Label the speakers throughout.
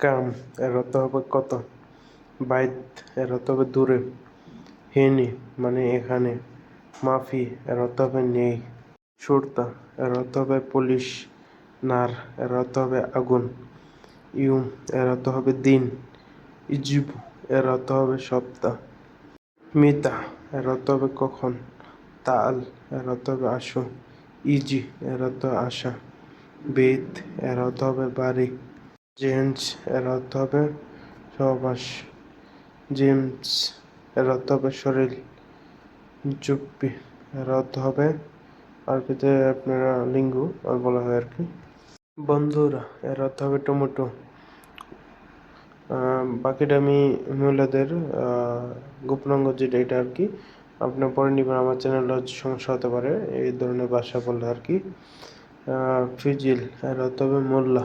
Speaker 1: কাম এর অর্থ হবে কত বাইত এর অর্থ হবে দূরে হেনি মানে এখানে মাফি এর অর্থ হবে নেই সুরতা এর অর্থ হবে পুলিশ নার এর অর্থ হবে আগুন ইউম এর অর্থ হবে দিন ইজিবু এর অর্থ হবে সপ্তাহ মিতা এর অর্থ হবে কখন তাল এর অর্থ হবে আসো ইজি এর অর্থ আশা বেদ এর অর্থ হবে বাড়ি জেন্টস এর অর্থ হবে সহবাস। জেমস এর অর্থ হবে শরীর চুপ্পি এর অর্থ হবে আরবিতে আপনারা লিঙ্গু আর বলা হয় আর কি। বন্ধুরা, এর অর্থ হবে টমেটো বাকিটা আমি মহিলাদের গোপনাঙ্গ যেটা এটা আর কি আপনার পরে নেবেন আমার চ্যানেলটা সমস্যা হতে পারে, এই ধরনের ভাষা বললে আর কি। ফিজিল এর অর্থ হবে মোল্লা।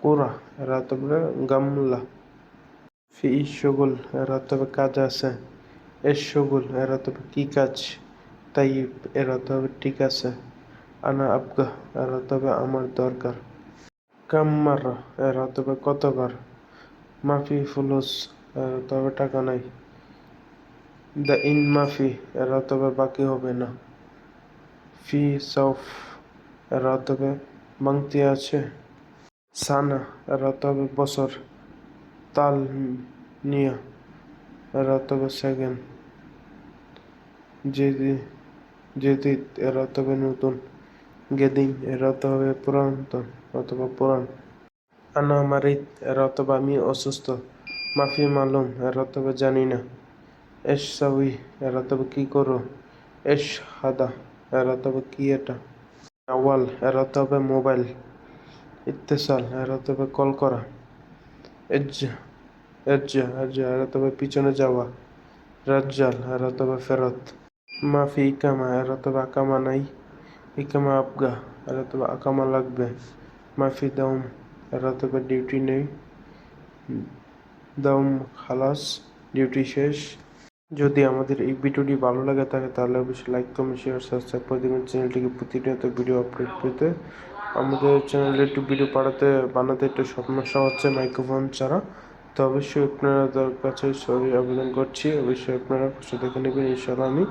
Speaker 1: কোরা এর হবে গামলা। ফি শগুল এর হবে কাজ আছে। এর শগুল এর হবে কি কাজ? তাইব এর হবে ঠিক আছে। আনা আবগা এর হবে আমার দরকার। কাম্মার এর হবে কতবার? মাফি ফুলুস এর হবে টাকা নাই। দ্য ইন মাফি এর হবে বাকি হবে না। ফি সফ এর হবে বাংতি আছে। সানা হবে বছর। তাল নিয়া অর্থ সেকেন্ড। যেদি যেদি হবে নতুন। গেদিং এর অর্থ হবে পুরাতন অথবা পুরাণ আনা মারিত অর্থ আমি অসুস্থ। মাফি মালুম হবে জানি না। এস সাউই হবে কি করো? এস হাদা অর্থ কি এটা? আওয়াল হবে মোবাইল। ইত্তেসাল, এর অর্থ হবে কল করা। এজ এজ্জা এজ্জা, এর অর্থ হবে পিছনে যাওয়া। রাজ্জাল, এর অর্থ হবে ফেরত। মাফি ইকামা, এর অর্থ হবে আকামা নাই। ইকামা আবগা, এর অর্থ হবে আকামা লাগবে। মাফি দাউম, এর অর্থ হবে ডিউটি নেই। দাউম খালাস, ডিউটি শেষ। যদি আমাদের এই ভিডিওটি ভালো লাগে থাকে তাহলে অবশ্যই লাইক, কমেন্ট শেয়ার সাবস্ক্রাইব করে দেবেন। চ্যানেলটিকে প্রতিনিয়ত ভিডিও আপডেট পেতে আমাদের চ্যানেলে একটু ভিডিও পাঠাতে বানাতে একটু সমস্যা হচ্ছে মাইক্রোফোন ছাড়া। তো অবশ্যই আপনারা তার কাছে সরি আবেদন করছি। অবশ্যই আপনারা কষ্ট দেখে নেবেন, ইনশাআল্লাহ আমি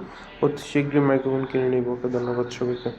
Speaker 1: অতি শীঘ্রই মাইক্রোফোন কিনে নিব। ওকে ধন্যবাদ সবাইকে।